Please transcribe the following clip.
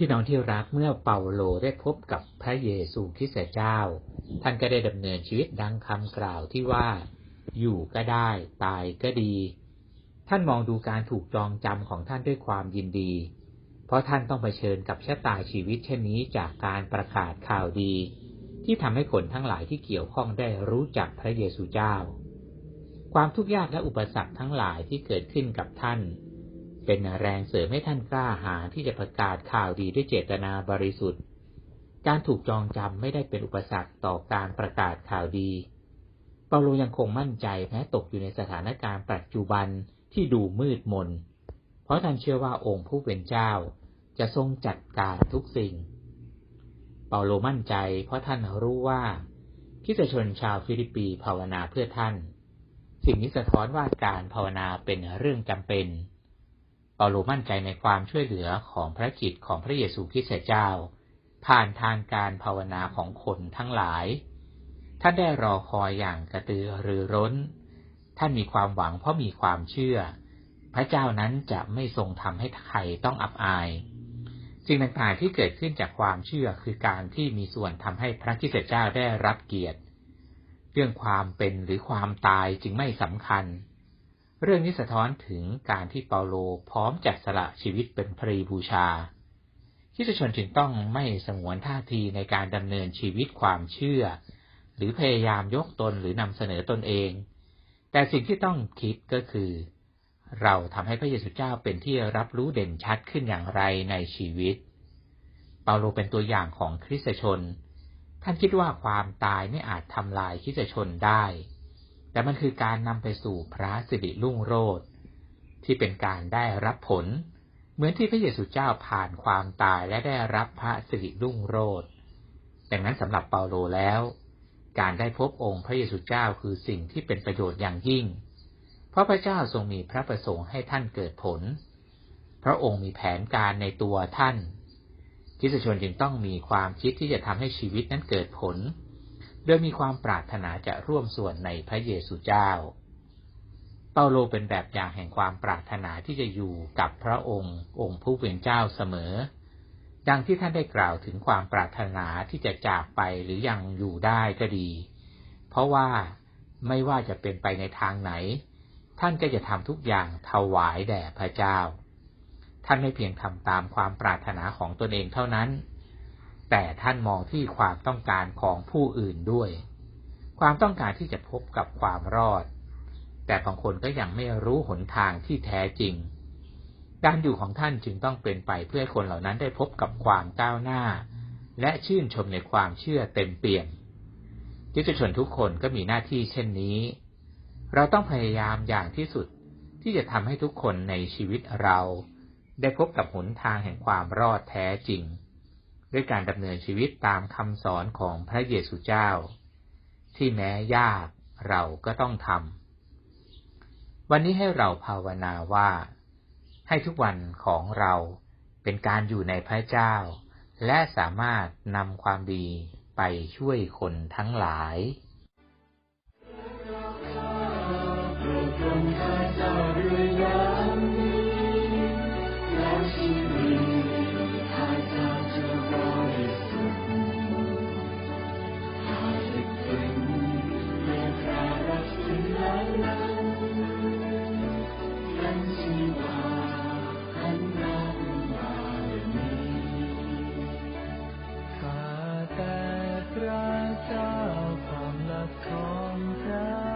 พี่น้องที่รักเมื่อเปาโลได้พบกับพระเยซูคริสต์เจ้า ท่านก็ได้ดำเนินชีวิตดังคำกล่าวที่ว่า อยู่ก็ได้ ตายก็ดี ท่านมองดูการถูกจองจำของท่านด้วยความยินดี เพราะท่านต้องเผชิญกับชะตาชีวิตเช่นนี้จากการประกาศข่าวดี ที่ทำให้คนทั้งหลายที่เกี่ยวข้องได้รู้จักพระเยซูเจ้า ความทุกข์ยากและอุปสรรคทั้งหลายที่เกิดขึ้นกับท่าน เป็นแรงเสริมให้ท่านกล้าหาญที่จะประกาศข่าวดีด้วยเจตนาบริสุทธิ์ การถูกจองจำไม่ได้เป็นอุปสรรคต่อการประกาศข่าวดี เปาโลยังคงมั่นใจแม้ตกอยู่ในสถานการณ์ปัจจุบันที่ดูมืดมน เพราะท่านเชื่อว่าองค์ผู้เป็นเจ้า จะทรงจัดการทุกสิ่ง เปาโลมั่นใจเพราะท่านรู้ว่าคิสชนชาวฟิลิปปีภาวนาเพื่อท่าน สิ่งนี้สะท้อนว่าการภาวนาเป็นเรื่องจำเป็น เปาโลมั่นใจในความช่วยเหลือของพระจิตของพระเยซูคริสต์เจ้า ผ่านทางการภาวนาของคนทั้งหลาย ท่านได้รอคอยอย่างกระตือรือร้น ท่านมีความหวังเพราะมีความเชื่อ พระเจ้านั้นจะไม่ทรงทำให้ใครต้องอับอายสิ่งต่างๆที่เกิดขึ้นจากความเชื่อคือการที่มีส่วนทำให้พระคริสต์เจ้าได้รับเกียรติ เรื่องความเป็นหรือความตายจึงไม่สำคัญ เรื่องนี้สะท้อนถึงการที่เปาโลพร้อมจัดสละชีวิตเป็นพรีบูชาคิสชนจึงต้องไม่สงวนท่าทีในการดำเนินชีวิตความเชื่อ หรือพยายามยกตนหรือนำเสนอตนเอง แต่สิ่งที่ต้องคิดก็คือ เราทำให้พระเยซูเจ้าเป็นที่รับรู้เด่นชัดขึ้นอย่างไรในชีวิต เปาโลเป็นตัวอย่างของคริสตชน ท่านคิดว่าความตายไม่อาจทำลายคริสตชนได้ แต่มันคือการนำไปสู่พระสิริรุ่งโรจน์ที่เป็นการได้รับผล เหมือนที่พระเยซูเจ้าผ่านความตายและได้รับพระสิริรุ่งโรจน์ดังนั้นสำหรับเปาโลแล้ว การได้พบองค์พระเยซูเจ้าคือสิ่งที่เป็นประโยชน์อย่างยิ่ง เพราะพระเจ้าทรงมีพระประสงค์ให้ท่านเกิดผล พระองค์มีแผนการในตัวท่านคริสชนจึงต้องมีความคิดที่จะทำให้ชีวิตนั้นเกิดผล โดยมีความปรารถนาจะร่วมส่วนในพระเยซูเจ้า เปาโลเป็นแบบอย่างแห่งความปรารถนาที่จะอยู่กับพระองค์ องค์ผู้เป็นเจ้าเสมอ ดังที่ท่านได้กล่าวถึงความปรารถนาที่จะจากไปหรือยังอยู่ได้ก็ดี เพราะว่าไม่ว่าจะเป็นไปในทางไหน ท่านก็จะทำทุกอย่างถวายแด่พระเจ้า ท่านไม่เพียงทำตามความปรารถนาของตนเองเท่านั้น แต่ท่านมองที่ความต้องการของผู้อื่นด้วย ความต้องการที่จะพบกับความรอด แต่บางคนก็ยังไม่รู้หนทางที่แท้จริง การอยู่ของท่านจึงต้องเป็นไปเพื่อคนเหล่านั้นได้พบกับความก้าวหน้า และชื่นชมในความเชื่อเต็มเปี่ยมทิจชนทุกคนก็มีหน้าที่เช่นนี้ เราต้องพยายามอย่างที่สุดที่จะทำให้ทุกคนในชีวิตเรา ได้พบกับหนทางแห่งความรอดแท้จริง ด้วยการดำเนินชีวิตตามคำสอนของพระเยซูเจ้า ที่แม้ยากเราก็ต้องทำ วันนี้ให้เราภาวนาว่า ให้ทุกวันของเราเป็นการอยู่ในพระเจ้า และสามารถนำความดีไปช่วยคนทั้งหลาย ของพระ